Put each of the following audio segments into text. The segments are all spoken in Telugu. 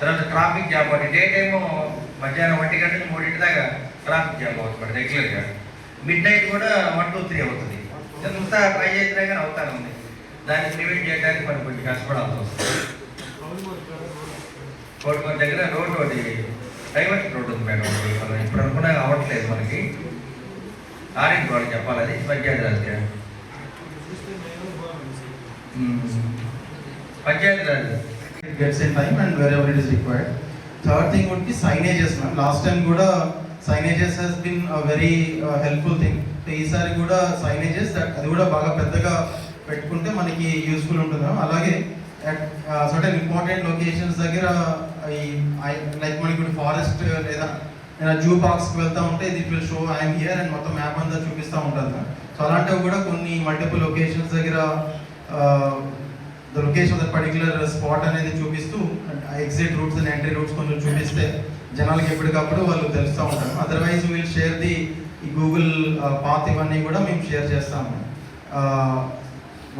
తర్వాత ట్రాఫిక్ జామ్ అవుతుంది డే టైము మధ్యాహ్నం ఒంటి గంట నుంచి మూడింటి దాకా ట్రాఫిక్ జామ్ అవుతుంది రెగ్యులర్గా మిడ్ నైట్ కూడా వన్ టూ త్రీ అవుతుంది. ఎంత ట్రై చేసినా కానీ అవుతానే ఉంది. దాన్ని ప్రివెంట్ చేయడానికి మనం కొంచెం కష్టపడాల్సి వస్తుంది. కోటికొండ దగ్గర రోడ్ ఒకటి డైవర్షన్ రోడ్ ఉంది మేడం. ఒకటి. మనం ఇప్పుడు అనుకున్నా అవ్వట్లేదు మనకి. ఆరెంజ్ వాళ్ళు చెప్పాలి అది Panchayati Raj Panchayati Raj. Gets in in and and wherever it required third thing thing would signages ma'am last time కూడా signages has been very helpful thing helpful ఈసారి కూడా సైనేజెస్ అది కూడా బాగా పెద్దగా పెట్టుకుంటే మనకి యూస్ఫుల్ ఉంటుంది మ్యామ్ అలాగే at సర్టన్ ఇంపార్టెంట్ లొకేషన్స్ దగ్గర uh, ఈ లైక్ మనకి ఇప్పుడు ఫారెస్ట్ లేదా జూ పార్క్స్కి వెళ్తా ఉంటే ఇది will show I'm here and మొత్తం మ్యాప్ అంతా చూపిస్తూ ఉంటుంది సో అలాంటివి కూడా కొన్ని మల్టిపుల్ లొకేషన్స్ దగ్గర uh, location of particular spot అనేది చూపిస్తూ exit routes and entry routes కొంచెం చూపిస్తే జనాలకి ఎప్పటికప్పుడు వాళ్ళు తెలుస్తూ ఉంటారు. అదర్వైజ్ విల్ షేర్ ది ఈ గూగుల్ పాత్ ఇవన్నీ కూడా మేము షేర్ చేస్తాము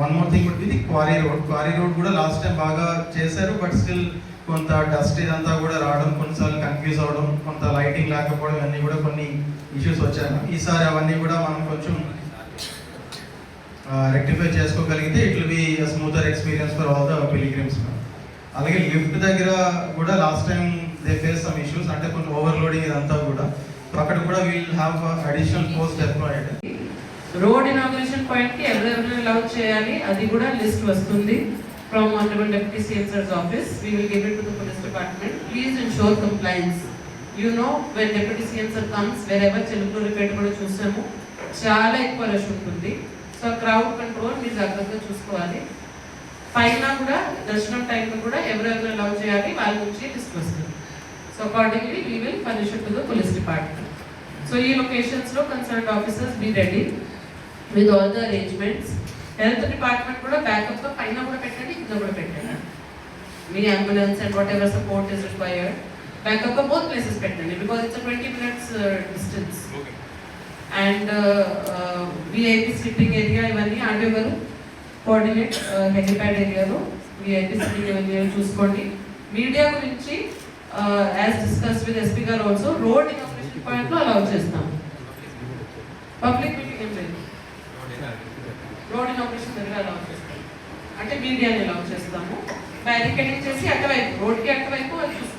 వన్ మోర్ థింగ్ వుడ్ ఇది the quarry road quarry road కూడా లాస్ట్ టైం బాగా చేశారు బట్ స్టిల్ కొంత డస్ట్ ఇదంతా కూడా రావడం కొన్నిసార్లు కన్ఫ్యూజ్ అవ్వడం కొంత లైటింగ్ లేకపోవడం ఇవన్నీ కూడా కొన్ని ఇష్యూస్ వచ్చాయి. ఈసారి అవన్నీ కూడా మనం కొంచెం రెక్టిఫై చేసుకోగలిగితే it will be smoother experience for all the pilgrims అలాగే లిఫ్ట్ దగ్గర కూడా last time they face some issues అంటే కొంచెం ఓవర్లోడింగ్ ఇదంతా కూడా. అక్కడ కూడా will have additional post deployed road inauguration పాయింట్కి ఎవరెవరిని చేయాలి అది కూడా లిస్ట్ వస్తుంది from honourable deputy CSRs office we will give it to the police department please ensure compliance you know when deputy CSR comes wherever ever Chilukurpet కూడా చూసాము చాలా ఎక్కువ రష్ ఉంటుంది. సో క్రౌడ్ కంట్రోల్ మీరు జాగ్రత్తగా చూసుకోవాలి. పైన కూడా దర్శనం టైంలో కూడా ఎవరెవరు అలౌ చేయాలి వాళ్ళ నుంచి లిస్ట్ వస్తుంది so accordingly we will furnish to the police department so ఈ లొకేషన్స్లో concerned officers be ready with all the arrangements health department కూడా బ్యాకప్ పైన కూడా పెట్టండి కింద కూడా పెట్టండి. మీ ambulance and whatever support is required backup both places పెట్టండి because it's twenty minutes distance and VIP sleeping area ఇవన్నీ ఆర్డీ కోఆర్డినేట్ హెలిప్యాడ్ ఏరియాలో. విఐపి స్లీపింగ్ ఏరియా చూసుకోండి. మీడియా గురించి యాజ్ డిస్కస్ విత్ ఎస్పీ గారు ఆల్సో రోడ్ ఇనాగ్రేషన్ పాయింట్లో అలౌ చేస్తాం పబ్లిక్ మీటింగ్ ఏం లేదు. రోడ్ ఇనాగ్రేషన్ దగ్గర అలౌ చేస్తాం అంటే మీడియాని అలౌ చేస్తాము. బ్యారికేడింగ్ చేసి అటువైపు రోడ్కి అటువైపు అది చూస్తాం